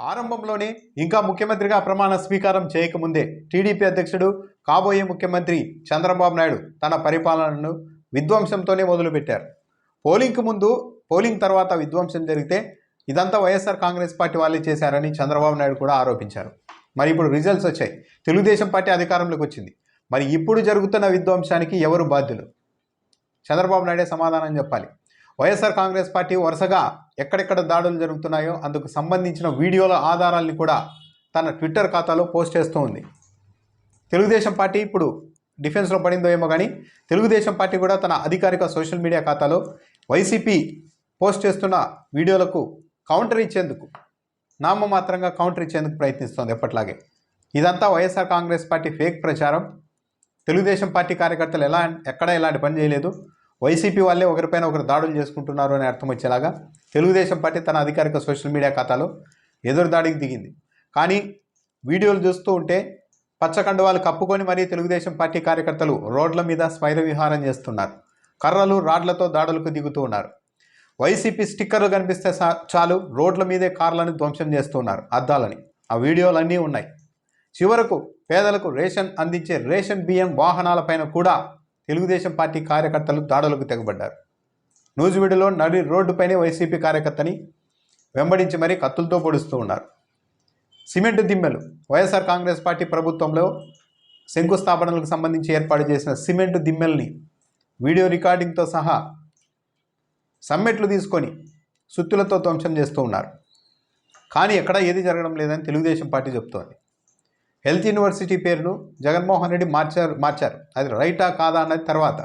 ఆరంభంలోనే ఇంకా ముఖ్యమంత్రిగా ప్రమాణ స్వీకారం చేయకముందే టీడీపీ అధ్యక్షుడు కాబోయే ముఖ్యమంత్రి చంద్రబాబు నాయుడు తన పరిపాలనను విధ్వంసంతోనే మొదలుపెట్టారు. పోలింగ్కు ముందు పోలింగ్ తర్వాత విధ్వంసం జరిగితే ఇదంతా వైఎస్ఆర్ కాంగ్రెస్ పార్టీ వాళ్ళే చేశారని చంద్రబాబు నాయుడు కూడా ఆరోపించారు. మరి ఇప్పుడు రిజల్ట్స్ వచ్చాయి. తెలుగుదేశం పార్టీ అధికారంలోకి వచ్చింది. మరి ఇప్పుడు జరుగుతున్న విధ్వంసానికి ఎవరు బాధ్యులు? చంద్రబాబు నాయుడే సమాధానం చెప్పాలి. వైఎస్ఆర్ కాంగ్రెస్ పార్టీ వరుసగా ఎక్కడెక్కడ దాడులు జరుగుతున్నాయో అందుకు సంబంధించిన వీడియోల ఆధారాల్ని కూడా తన ట్విట్టర్ ఖాతాలో పోస్ట్ చేస్తూ ఉంది. తెలుగుదేశం పార్టీ ఇప్పుడు డిఫెన్స్లో పడిందో ఏమో కానీ తెలుగుదేశం పార్టీ కూడా తన అధికారిక సోషల్ మీడియా ఖాతాలో వైసీపీ పోస్ట్ చేస్తున్న వీడియోలకు కౌంటర్ ఇచ్చేందుకు నామమాత్రంగా కౌంటర్ ఇచ్చేందుకు ప్రయత్నిస్తోంది ఎప్పట్లాగే. ఇదంతా వైఎస్ఆర్ కాంగ్రెస్ పార్టీ ఫేక్ ప్రచారం. తెలుగుదేశం పార్టీ కార్యకర్తలు ఎలా ఎక్కడ ఎలాంటి పని చేయలేదు. వైసీపీ వాళ్ళే ఒకరిపైన ఒకరు దాడులు చేసుకుంటున్నారు అని అర్థం వచ్చేలాగా తెలుగుదేశం పార్టీ తన అధికారిక సోషల్ మీడియా ఖాతాలో ఎదురు దాడికి దిగింది. కానీ వీడియోలు చూస్తూ ఉంటే పచ్చకండువాలు కప్పుకొని మరీ తెలుగుదేశం పార్టీ కార్యకర్తలు రోడ్ల మీద స్వైర విహారం చేస్తున్నారు. కర్రలు రాడ్లతో దాడులకు దిగుతూ ఉన్నారు. వైసీపీ స్టిక్కర్లు కనిపిస్తే చాలు రోడ్ల మీదే కార్లను ధ్వంసం చేస్తున్నారు అద్దాలని. ఆ వీడియోలు అన్నీ ఉన్నాయి. చివరకు పేదలకు రేషన్ అందించే రేషన్ బియ్యం వాహనాలపైన కూడా తెలుగుదేశం పార్టీ కార్యకర్తలు దాడులకు తెగబడ్డారు. నూజివీడులో నడి రోడ్డుపైనే వైసీపీ కార్యకర్తని వెంబడించి మరీ కత్తులతో పొడుస్తూ ఉన్నారు. సిమెంట్ దిమ్మెలు వైఎస్ఆర్ కాంగ్రెస్ పార్టీ ప్రభుత్వంలో శంకుస్థాపనలకు సంబంధించి ఏర్పాటు చేసిన సిమెంట్ దిమ్మెల్ని వీడియో రికార్డింగ్తో సహా సమ్మెట్లు తీసుకొని సుత్తులతో ధ్వంసం చేస్తూ ఉన్నారు. కానీ ఎక్కడ ఏది జరగడం లేదని తెలుగుదేశం పార్టీ చెబుతోంది హెల్త్ యూనివర్సిటీ పేరును జగన్మోహన్ రెడ్డి మార్చారు మార్చారు. అది రైటా కాదా అన్నది తర్వాత.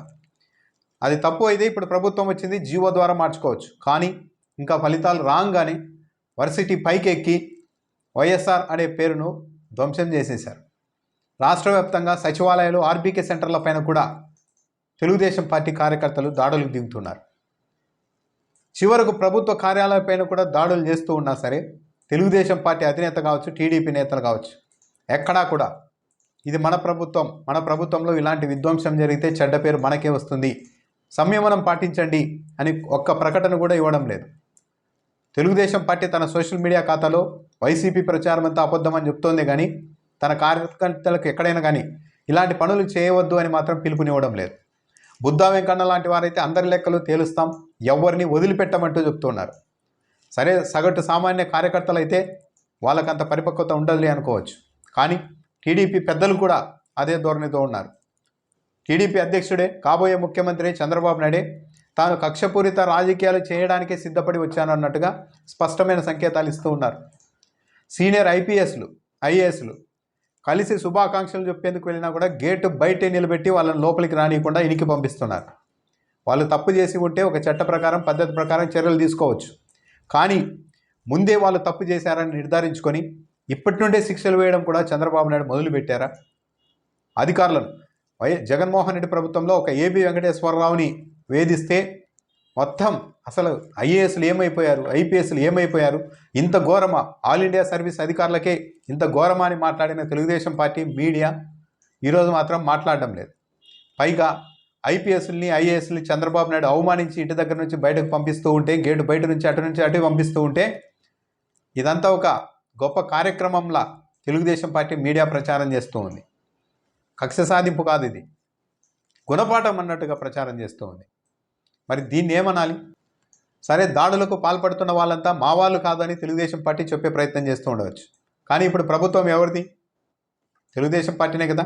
అది తప్పు అయితే ఇప్పుడు ప్రభుత్వం వచ్చింది జీవో ద్వారా మార్చుకోవచ్చు. కానీ ఇంకా ఫలితాలు రాగానే వర్సిటీ పైకెక్కి వైఎస్ఆర్ అనే పేరును ధ్వంసం చేసేశారు. రాష్ట్ర వ్యాప్తంగా సచివాలయాలు ఆర్బీకే సెంటర్ల పైన కూడా తెలుగుదేశం పార్టీ కార్యకర్తలు దాడులకు దిగుతున్నారు. చివరకు ప్రభుత్వ కార్యాలయాలపైన కూడా దాడులు చేస్తూ ఉన్నా సరే తెలుగుదేశం పార్టీ అధినేత కావచ్చు టీడీపీ నేతలు కావచ్చు ఎక్కడా కూడా. ఇది మన ప్రభుత్వం. మన ప్రభుత్వంలో ఇలాంటి విధ్వంసం జరిగితే చెడ్డ పేరు మనకే వస్తుంది. సంయమనం పాటించండి అని ఒక్క ప్రకటన కూడా ఇవ్వడం లేదు. తెలుగుదేశం పార్టీ తన సోషల్ మీడియా ఖాతాలో వైసీపీ ప్రచారం అంతా అబద్ధమని చెప్తోంది కానీ తన కార్యకర్తలకు ఎక్కడైనా కానీ ఇలాంటి పనులు చేయవద్దు అని మాత్రం పిలుపునివ్వడం లేదు. బుద్ధా వెంకన్న లాంటి వారైతే అందరి లెక్కలు తేలుస్తాం ఎవరిని వదిలిపెట్టమంటూ చెప్తున్నారు. సరే సగటు సామాన్య కార్యకర్తలు అయితే వాళ్ళకంత పరిపక్వత ఉండదులే అనుకోవచ్చు. కానీ టీడీపీ పెద్దలు కూడా అదే ధోరణితో ఉన్నారు. టీడీపీ అధ్యక్షుడే కాబోయే ముఖ్యమంత్రి చంద్రబాబు నాయుడే తాను కక్షపూరిత రాజకీయాలు చేయడానికే సిద్ధపడి వచ్చానన్నట్టుగా స్పష్టమైన సంకేతాలు ఇస్తూ ఉన్నారు. సీనియర్ ఐపీఎస్లు ఐఏఎస్లు కలిసి శుభాకాంక్షలు చెప్పేందుకు వెళ్ళినా కూడా గేటు బయటే నిలబెట్టి వాళ్ళని లోపలికి రానియకుండా ఇనికి పంపిస్తున్నారు. వాళ్ళు తప్పు చేసి ఉంటే ఒక చట్ట ప్రకారం పద్ధతి ప్రకారం చర్యలు తీసుకోవచ్చు. కానీ ముందే వాళ్ళు తప్పు చేశారని నిర్ధారించుకొని ఇప్పటి నుండే శిక్షలు వేయడం కూడా చంద్రబాబు నాయుడు మొదలుపెట్టారా? అధికారులను. వై జగన్మోహన్ రెడ్డి ప్రభుత్వంలో ఒక ఏబి వెంకటేశ్వరరావుని వేధిస్తే మొత్తం అసలు ఐఏఎస్లు ఏమైపోయారు? ఐపీఎస్లు ఏమైపోయారు? ఇంత ఘోరమా? ఆల్ ఇండియా సర్వీస్ అధికారులకే ఇంత ఘోరమా అని మాట్లాడిన తెలుగుదేశం పార్టీ మీడియా ఈరోజు మాత్రం మాట్లాడడం లేదు. పైగా ఐపీఎస్ని ఐఏఎస్ని చంద్రబాబు నాయుడు అవమానించి ఇంటి దగ్గర నుంచి బయటకు పంపిస్తూ ఉంటే గేటు బయట నుంచి అటు నుంచి అటు పంపిస్తూ ఉంటే ఇదంతా ఒక గొప్ప కార్యక్రమంలా తెలుగుదేశం పార్టీ మీడియా ప్రచారం చేస్తూ ఉంది కక్ష సాధింపు కాదు ఇది. గుణపాఠం అన్నట్టుగా ప్రచారం చేస్తూ ఉంది మరి దీన్ని ఏమనాలి? సరే దాడులకు పాల్పడుతున్న వాళ్ళంతా మా వాళ్ళు కాదని తెలుగుదేశం పార్టీ చెప్పే ప్రయత్నం చేస్తూ ఉండవచ్చు. కానీ ఇప్పుడు ప్రభుత్వం ఎవరిది? తెలుగుదేశం పార్టీనే కదా.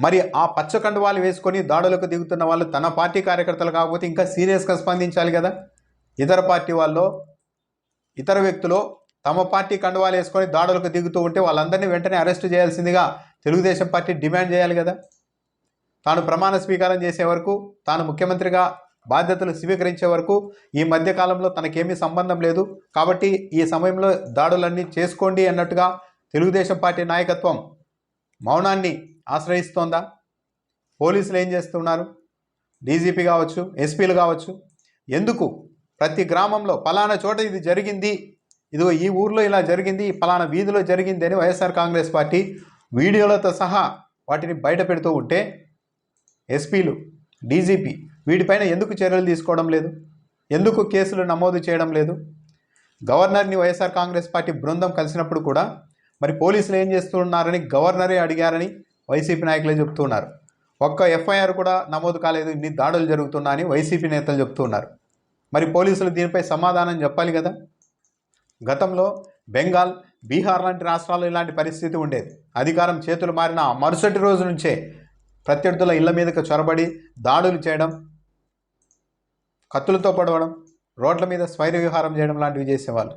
మరి ఆ పచ్చ వాళ్ళు వేసుకొని దాడులకు దిగుతున్న వాళ్ళు తన పార్టీ కార్యకర్తలు కాకపోతే ఇంకా సీరియస్గా స్పందించాలి కదా. ఇతర పార్టీ వాళ్ళు ఇతర వ్యక్తులు తమ పార్టీ కండువాలు వేసుకొని దాడులకు దిగుతూ ఉంటే వాళ్ళందరినీ వెంటనే అరెస్ట్ చేయాల్సిందిగా తెలుగుదేశం పార్టీ డిమాండ్ చేయాలి కదా. తాను ప్రమాణ స్వీకారం చేసే వరకు తాను ముఖ్యమంత్రిగా బాధ్యతలు స్వీకరించే వరకు ఈ మధ్యకాలంలో తనకేమీ సంబంధం లేదు. కాబట్టి ఈ సమయంలో దాడులన్నీ చేసుకోండి అన్నట్టుగా తెలుగుదేశం పార్టీ నాయకత్వం మౌనాన్ని ఆశ్రయిస్తోందా? పోలీసులు ఏం చేస్తున్నారు? డీజీపీ కావచ్చు ఎస్పీలు కావచ్చు ఎందుకు? ప్రతి గ్రామంలో పలానా చోట ఇది జరిగింది ఇదిగో ఈ ఊర్లో ఇలా జరిగింది ఈ పలానా వీధిలో జరిగింది అని వైఎస్ఆర్ కాంగ్రెస్ పార్టీ వీడియోలతో సహా వాటిని బయట పెడుతూ ఉంటే ఎస్పీలు డీజీపీ వీటిపైన ఎందుకు చర్యలు తీసుకోవడం లేదు? ఎందుకు కేసులు నమోదు చేయడం లేదు? గవర్నర్ని వైఎస్ఆర్ కాంగ్రెస్ పార్టీ బృందం కలిసినప్పుడు కూడా మరి పోలీసులు ఏం చేస్తున్నారని గవర్నరే అడిగారని వైసీపీ నాయకులే చెప్తున్నారు. ఒక్క ఎఫ్ఐఆర్ కూడా నమోదు కాలేదు ఇన్ని దాడులు జరుగుతున్నా అని వైసీపీ నేతలు చెప్తున్నారు. మరి పోలీసులు దీనిపై సమాధానం చెప్పాలి కదా? గతంలో బెంగాల్ బీహార్ లాంటి రాష్ట్రాల్లో ఇలాంటి పరిస్థితి ఉండేది. అధికారం చేతులు మారిన మరుసటి రోజు నుంచే ప్రత్యర్థుల ఇళ్ళ మీదకు చొరబడి దాడులు చేయడం కత్తులతో పడవడం రోడ్ల మీద స్వైర విహారం చేయడం లాంటివి చేసేవాళ్ళు.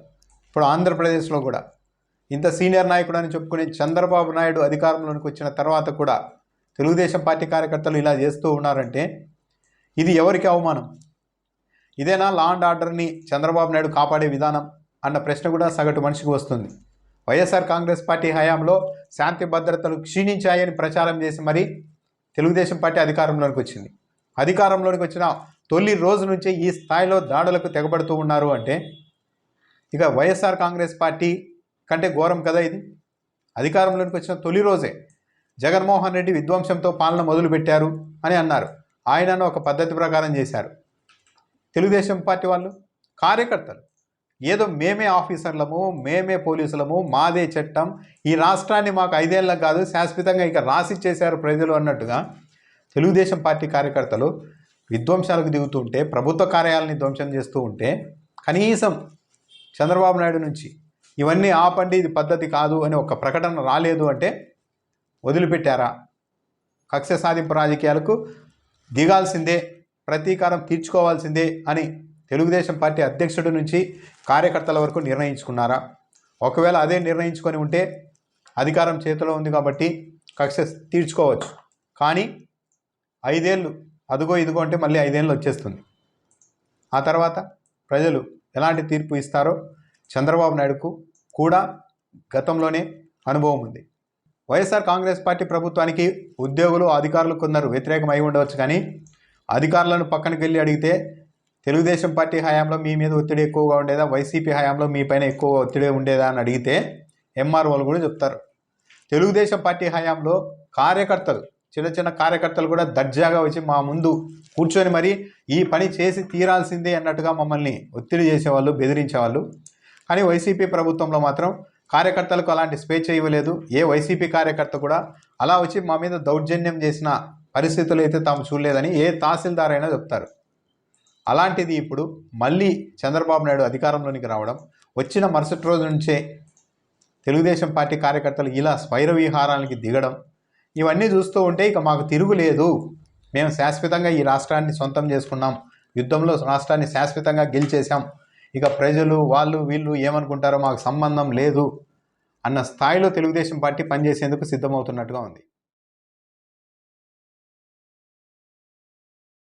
ఇప్పుడు ఆంధ్రప్రదేశ్లో కూడా ఇంత సీనియర్ నాయకుడు అని చెప్పుకునే చంద్రబాబు నాయుడు అధికారంలోనికి వచ్చిన తర్వాత కూడా తెలుగుదేశం పార్టీ కార్యకర్తలు ఇలా చేస్తూ ఉన్నారంటే ఇది ఎవరికి అవమానం? ఇదేనా లా అండ్ ఆర్డర్ని చంద్రబాబు నాయుడు కాపాడే విధానం? అన్న ప్రశ్న కూడా సగటు మనిషికి వస్తుంది. వైఎస్ఆర్ కాంగ్రెస్ పార్టీ హయాంలో శాంతి భద్రతలు క్షీణించాయని ప్రచారం చేసి మరీ తెలుగుదేశం పార్టీ అధికారంలోనికి వచ్చింది. అధికారంలోనికి వచ్చిన తొలి రోజు నుంచే ఈ స్థాయిలో దాడులకు తెగబడుతూ ఉన్నారు అంటే ఇక వైఎస్ఆర్ కాంగ్రెస్ పార్టీ కంటే ఘోరం కదా ఇది? అధికారంలోనికి వచ్చిన తొలి రోజే జగన్మోహన్ రెడ్డి విధ్వంసంతో పాలన మొదలుపెట్టారు అని అన్నారు. ఆయనను ఒక పద్ధతి ప్రకారం చేశారు. తెలుగుదేశం పార్టీ వాళ్ళు కార్యకర్తలు ఏదో మేమే ఆఫీసర్లము మేమే పోలీసులము మాదే చట్టం. ఈ రాష్ట్రాన్ని మాకు ఐదేళ్ళకు కాదు శాశ్వతంగా ఇక రాసిచ్చేశారు ప్రజలు అన్నట్టుగా తెలుగుదేశం పార్టీ కార్యకర్తలు విధ్వంసాలకు దిగుతుంటే ప్రభుత్వ కార్యాలని ధ్వంసం చేస్తూ ఉంటే కనీసం చంద్రబాబు నాయుడు నుంచి ఇవన్నీ ఆపండి ఇది పద్ధతి కాదు అని ఒక ప్రకటన రాలేదు అంటే వదిలిపెట్టారా? కక్ష సాధింపు రాజకీయాలకు దిగాల్సిందే ప్రతీకారం తీర్చుకోవాల్సిందే అని తెలుగుదేశం పార్టీ అధ్యక్షుడి నుంచి కార్యకర్తల వరకు నిర్ణయించుకున్నారా? ఒకవేళ అదే నిర్ణయించుకొని ఉంటే అధికారం చేతిలో ఉంది కాబట్టి కక్ష తీర్చుకోవచ్చు. కానీ ఐదేళ్ళు అదుగో ఇదిగో అంటే మళ్ళీ ఐదేళ్ళు వచ్చేస్తుంది. ఆ తర్వాత ప్రజలు ఎలాంటి తీర్పు ఇస్తారో చంద్రబాబు నాయుడుకు కూడా గతంలోనే అనుభవం ఉంది. వైఎస్ఆర్ కాంగ్రెస్ పార్టీ ప్రభుత్వానికి ఉద్యోగులు అధికారులు కొందరు వ్యతిరేకమై ఉండవచ్చు కానీ అధికారులను పక్కనకి వెళ్ళి అడిగితే తెలుగుదేశం పార్టీ హయాంలో మీ మీద ఒత్తిడి ఎక్కువగా ఉండేదా? వైసీపీ హయాంలో మీ పైన ఎక్కువ ఒత్తిడి ఉండేదా అని అడిగితే ఎంఆర్ఓలు కూడా చెప్తారు. తెలుగుదేశం పార్టీ హయాంలో కార్యకర్తలు చిన్న చిన్న కార్యకర్తలు కూడా దర్జాగా వచ్చి మా ముందు కూర్చొని మరి ఈ పని చేసి తీరాల్సిందే అన్నట్టుగా మమ్మల్ని ఒత్తిడి చేసేవాళ్ళు బెదిరించేవాళ్ళు. కానీ వైసీపీ ప్రభుత్వంలో మాత్రం కార్యకర్తలకు అలాంటి స్వేచ్ఛ ఇవ్వలేదు. ఏ వైసీపీ కార్యకర్త కూడా అలా వచ్చి మా మీద దౌర్జన్యం చేసిన పరిస్థితులు అయితే తాము చూడలేదని ఏ తహసీల్దార్ అయినా చెప్తారు. అలాంటిది ఇప్పుడు మళ్ళీ చంద్రబాబు నాయుడు అధికారంలోనికి రావడం వచ్చిన మరుసటి రోజు నుంచే తెలుగుదేశం పార్టీ కార్యకర్తలు ఇలా స్వైర విహారానికి దిగడం ఇవన్నీ చూస్తూ ఉంటే ఇక మాకు తిరుగులేదు. మేము శాశ్వతంగా ఈ రాష్ట్రాన్ని సొంతం చేసుకున్నాం. యుద్ధంలో రాష్ట్రాన్ని శాశ్వతంగా గెలిచేశాం. ఇక ప్రజలు వాళ్ళు వీళ్ళు ఏమనుకుంటారో మాకు సంబంధం లేదు అన్న స్థాయిలో తెలుగుదేశం పార్టీ పనిచేసేందుకు సిద్ధమవుతున్నట్టుగా ఉంది.